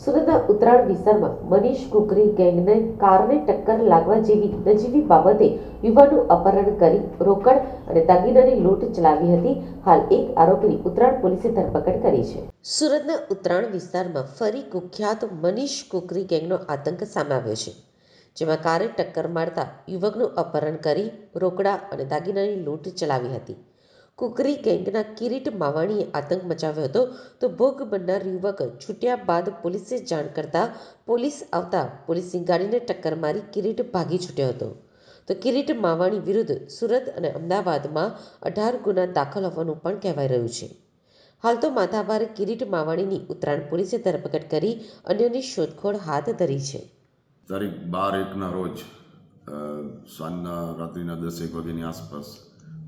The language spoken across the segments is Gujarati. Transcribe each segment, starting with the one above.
સુરતના ઉત્તરાયણ વિસ્તારમાં મનીષ કુકરી ગેંગને કારને ટક્કર લાગવા જેવી નજીવી બાબતે યુવાનનું અપહરણ કરી રોકડ અને દાગીનાની લૂંટ ચલાવી હતી. હાલ એક આરોપીની ઉત્તરાયણ પોલીસે ધરપકડ કરી છે. સુરતના ઉત્તરાયણ વિસ્તારમાં ફરી કુખ્યાત મનીષ કુકરી ગેંગનો આતંક સામે આવ્યો છે, જેમાં કારે ટક્કર મારતા યુવકનું અપહરણ કરી રોકડા અને દાગીનાની લૂંટ ચલાવી હતી. કુકરી ગેંગના કિરીટ માવાણીએ આતંક મચાવ્યો હતો. તો ભોગ બનનાર યુવક છૂટ્યા બાદ પોલીસે જાણ કરતા પોલીસ આવતા પોલીસની ગાડીને ટક્કર મારી કિરીટ ભાગી છૂટ્યો હતો. તો કિરીટ માવાણી વિરુદ્ધ સુરત અને અમદાવાદમાં અઢાર ગુના દાખલ હોવાનું પણ કહેવાય રહ્યું છે. હાલ તો માથાભારે કિરીટ માવાણીની ઉત્તરાયણ પોલીસે ધરપકડ કરી અન્યની શોધખોળ હાથ ધરી છે. તારીખ બાર એકના રોજ સાંજના રાત્રિના દસેક વાગ્યાની આસપાસ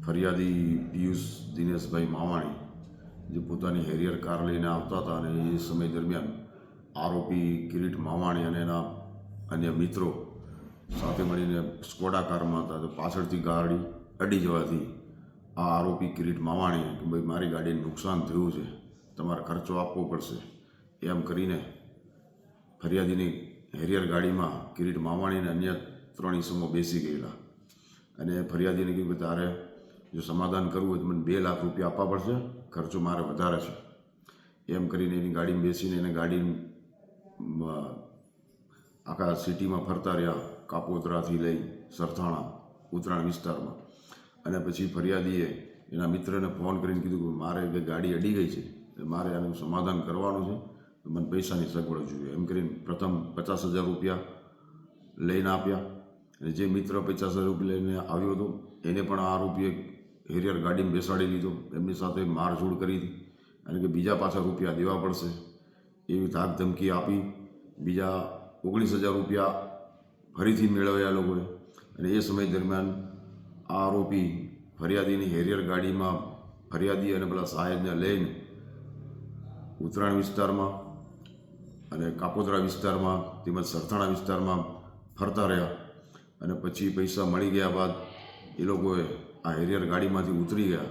ફરિયાદી પિયુષ દિનેશભાઈ માવાણી જે પોતાની હેરિયર કાર લઈને આવતા હતા અને એ સમય દરમિયાન આરોપી કિરીટ માવાણી અને એના અન્ય મિત્રો સાથે મળીને સ્કોડા કારમાં હતા, તો પાછળથી ગાડી અડી જવાથી આ આરોપી કિરીટ માવાણીએ કે ભાઈ મારી ગાડીને નુકસાન થયું છે, તમારે ખર્ચો આપવો પડશે. એમ કરીને ફરિયાદીની હેરિયર ગાડીમાં કિરીટ માવાણી અને અન્ય ત્રણ ઈસમો બેસી ગયેલા. અને ફરિયાદીને કીધું કે તારે જો સમાધાન કરવું હોય તો મને બે લાખ રૂપિયા આપવા પડશે. ખર્ચો મારે વધારે છે. એમ કરીને એની ગાડીમાં બેસીને એને ગાડી આખા સિટીમાં ફરતા રહ્યા, કાપોતરાથી લઈ સરથાણા, ઉત્તરાયણ વિસ્તારમાં. અને પછી ફરિયાદીએ એના મિત્રને ફોન કરીને કીધું કે મારે કે ગાડી અડી ગઈ છે મારે આનું સમાધાન કરવાનું છે. તો મને પૈસાની સગવડ જોઈએ. એમ કરીને પ્રથમ પચાસ હજાર રૂપિયા લઈને આપ્યા. અને જે મિત્ર પચાસ હજાર રૂપિયા લઈને આવ્યો હતો, એને પણ આ આરોપીએ હેરિયર ગાડીમાં બેસાડી લીધો એમની સાથે મારઝૂડ કરી હતી. અને કે બીજા પાછા રૂપિયા દેવા પડશે એવી ધાક ધમકી આપી. બીજા ઓગણીસ હજાર રૂપિયા ફરીથી મેળવ્યા લોકોએ. અને એ સમય દરમિયાન આ આરોપી ફરિયાદીની હેરિયર ગાડીમાં ફરિયાદી અને પેલા સાહેબને લઈને ઉત્તરાયણ વિસ્તારમાં અને કાપોદરા વિસ્તારમાં તેમજ સરથાણા વિસ્તારમાં ફરતા રહ્યા. અને પછી પૈસા મળી ગયા બાદ એ લોકોએ આ હેરિયર ગાડીમાંથી ઉતરી ગયા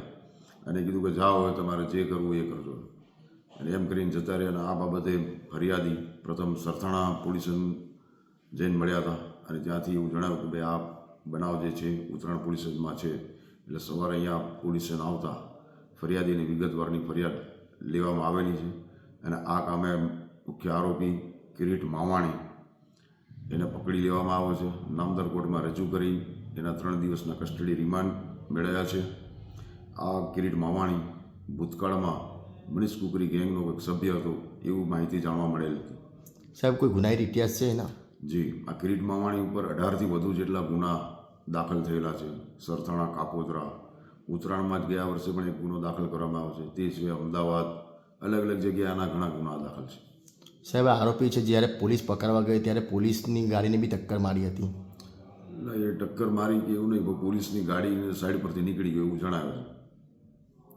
અને કીધું કે જાઓ, હવે તમારે જે કરવું એ કરજો. અને એમ કરીને જતા રહ્યા અને આ બાબતે ફરિયાદી પ્રથમ સરથાણા પોલીસ જઈને મળ્યા હતા અને ત્યાંથી એવું જણાવ્યું કે ભાઈ, આ બનાવ જે છે, ઉત્તરાયણ પોલીસ સ્ટેશનમાં છે. એટલે સવારે અહીંયા પોલીસ સ્ટેશન આવતા ફરિયાદીની વિગતવારની ફરિયાદ લેવામાં આવેલી છે અને આ કામે મુખ્ય આરોપી કિરીટ માવાણી એને પકડી લેવામાં આવ્યો છે. નામદાર કોર્ટમાં રજૂ કરી, એના ત્રણ દિવસના કસ્ટડી રિમાન્ડ મેળવ્યા છે. આ કિરીટ માવાણી ભૂતકાળમાં મનીષ કુકરી ગેંગનો એક સભ્ય હતો એવું માહિતી જાણવા મળેલ હતી. સાહેબ કોઈ ગુનાહિત ઇતિહાસ છે એના? જી આ કિરીટ માવાણી ઉપર અઢારથી વધુ જેટલા ગુના દાખલ થયેલા છે. સરથાણા કાપોદરા ઉત્તરાયણમાં જ ગયા વર્ષે પણ એક ગુનો દાખલ કરવામાં આવ્યો છે. તે સિવાય અમદાવાદ. અલગ અલગ જગ્યાએ આના ઘણા ગુના દાખલ છે. સાહેબ આરોપી છે જ્યારે પોલીસ પકડવા ગઈ ત્યારે પોલીસની ગાડીને બી ટક્કર મારી હતી. એટલે એ ટક્કર મારી કે એવું નહીં, પણ પોલીસની ગાડી સાઈડ પરથી નીકળી ગયું એવું જણાવે છે.